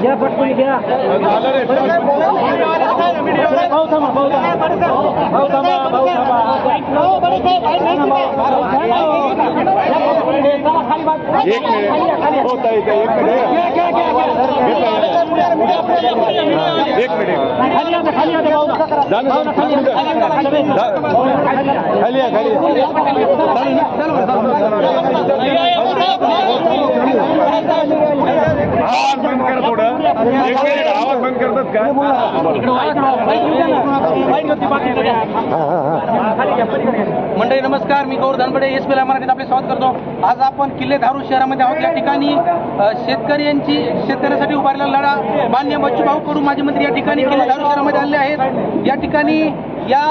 घ्या पटकन घ्या भाऊ थांबा भाऊ थांबा भाऊ थांबा भाऊ थांबा एक मिनिट हो ताई ताई, एक मिनिट एक मिनिट खाली आता खाली आता भाऊ जा ना, जा, खाली जा. खाली या खाली या. आवाज बंद कर थोडं. एक मिनिट आवाज बंद करतात का? मंडळी नमस्कार मी गौर धनबडे एस पी मराठीत आपले स्वागत करतो. आज आपण किल्ले धारू शहरामध्ये आहोत. या ठिकाणी शेतकऱ्यांची शेतकऱ्यांसाठी उभारलेला लढा मान्य बच्चूभाऊ कडू माजी मंत्री या ठिकाणी किल्ले धारू शहरामध्ये आले आहेत. या ठिकाणी या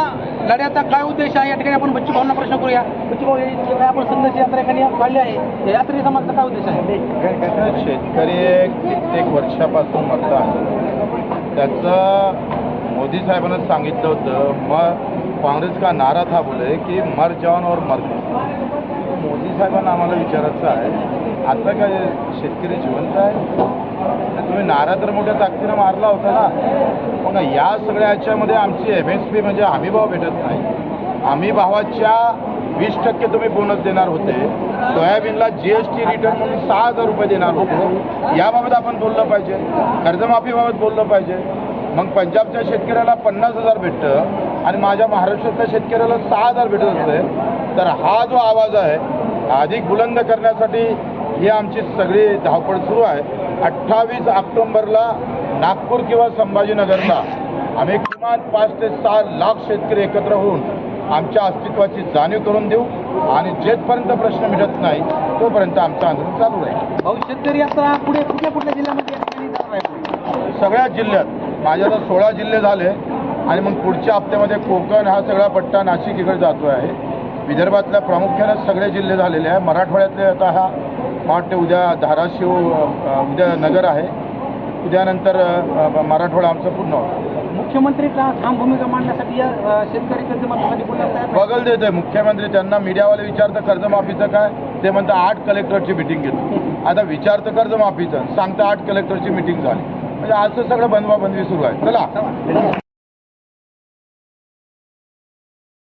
लढ्याचा काय उद्देश आहे? या ठिकाणी आपण बच्चूभाऊंना प्रश्न करूया. बच्चूभाऊ हे काय आपण संघर्ष यात्रा एखादी काढली आहे. या यात्रे मागचा काय उद्देश आहे? शेतकरी कित्येक वर्षापासून मरत आहे. त्याचं मोदी साहेबांना सांगितलं होतं मग काँग्रेस का नारा था बोले की मर जवान और मर साहेबांना आम्हाला विचारायचं आहे आता काय शेतकरी जिवंत आहे? तुम्ही नारा तर मोठ्या ताकदीनं मारला होता ना? मग या सगळ्या याच्यामध्ये आमची एम एस पी म्हणजे हमी भाव भेटत नाही. हमी भावाच्या वीस टक्के तुम्ही बोनस देणार होते. सोयाबीनला जी एस टी रिटर्न म्हणून सहा हजार रुपये देणार होते. याबाबत आपण बोललं पाहिजे. कर्जमाफीबाबत बोललं पाहिजे. मग पंजाबच्या शेतकऱ्याला पन्नास हजार भेटतं आणि माझ्या महाराष्ट्रातल्या शेतकऱ्याला सहा हजार भेटत असेल तर हा जो आवाज आहे अधिक बुलंद करण्यासाठी ही आमची सगळी धावपळ सुरू आहे. अठ्ठावीस ऑक्टोंबरला नागपूर किंवा संभाजीनगरला आम्ही किमान पाच ते सहा लाख शेतकरी एकत्र होऊन आमच्या अस्तित्वाची जाणीव करून देऊ आणि जेथपर्यंत प्रश्न मिटत नाही तोपर्यंत आमचं आंदोलन चालू राहील. भाऊ शेतकरी यात्रा पुढे कुठल्या कुठल्या जिल्ह्यामध्ये सगळ्या जिल्ह्यात. माझ्या आता सोळा जिल्हे झाले आणि मग पुढच्या हप्त्यामध्ये कोकण हा सगळा पट्टा नाशिक इकडे जातो आहे. विदर्भातल्या प्रामुख्याने सगळे जिल्हे झालेले आहे. मराठवाड्यातले आता हा वाटते उद्या धाराशिव उद्या नगर आहे. उद्यानंतर मराठवाडा आमचं पूर्ण होतं मुख्यमंत्री ठाम भूमिका मांडण्यासाठी या शेतकरी कर्जमाफीसाठी बोलण्यात तयार आहे. बगल देतोय मुख्यमंत्री. त्यांना मीडियावाले विचारतं कर्जमाफीचं काय? ते म्हणतं आठ कलेक्टरची मिटिंग घेतो. आता विचारतं कर्जमाफीचं. सांगतं आठ कलेक्टरची मिटिंग झाली. म्हणजे असं सगळं बनवाबंदी सुरू आहे. चला.